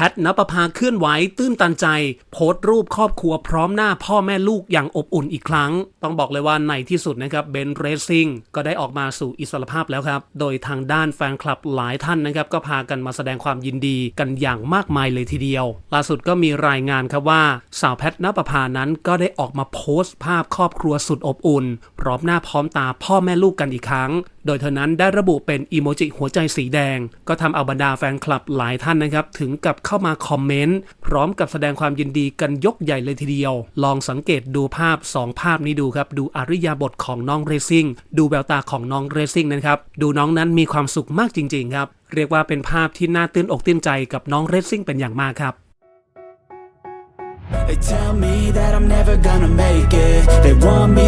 แพทนปภาเคลื่อนไหวตื้นตันใจ โพสต์รูปครอบครัวพร้อมหน้าพ่อแม่ลูกอย่างอบอุ่นอีกครั้ง ต้องบอกเลยว่าในที่สุดนะครับเบนเรซซิ่งก็ได้ออกมาสู่อิสรภาพแล้วครับ โดยทางด้านแฟนคลับหลายท่านนะครับ ก็พากันมาแสดงความยินดีกันอย่างมากมายเลยทีเดียว ล่าสุดก็มีรายงานครับว่า สาวแพทนปภานั้นก็ได้ออกมาโพสต์ภาพครอบครัวสุดอบอุ่น พร้อมหน้าพร้อมตาพ่อแม่ลูกกันอีกครั้ง โดยเธอนั้นได้ระบุเป็นอีโมจิหัวใจสีแดง ก็ทำเอาบรรดาแฟนคลับหลายท่านนะครับ ถึงกับเข้ามาคอมเมนต์ พร้อมกับแสดงความยินดีกันยกใหญ่เลยทีเดียว ลองสังเกตดูภาพ 2 ภาพนี้ดูครับ ดูอริยาบทของน้องเรซิ่งดูแววตาของน้องเรซิ่งนะครับ ดูน้องนั้นมีความสุขมากจริง ๆ ครับ เรียกว่าเป็นภาพที่น่าตื่นอกตื่นใจกับน้องเรซิ่งเป็นอย่างมากครับ They tell me that I'm never gonna make it They want me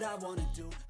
what I wanna do.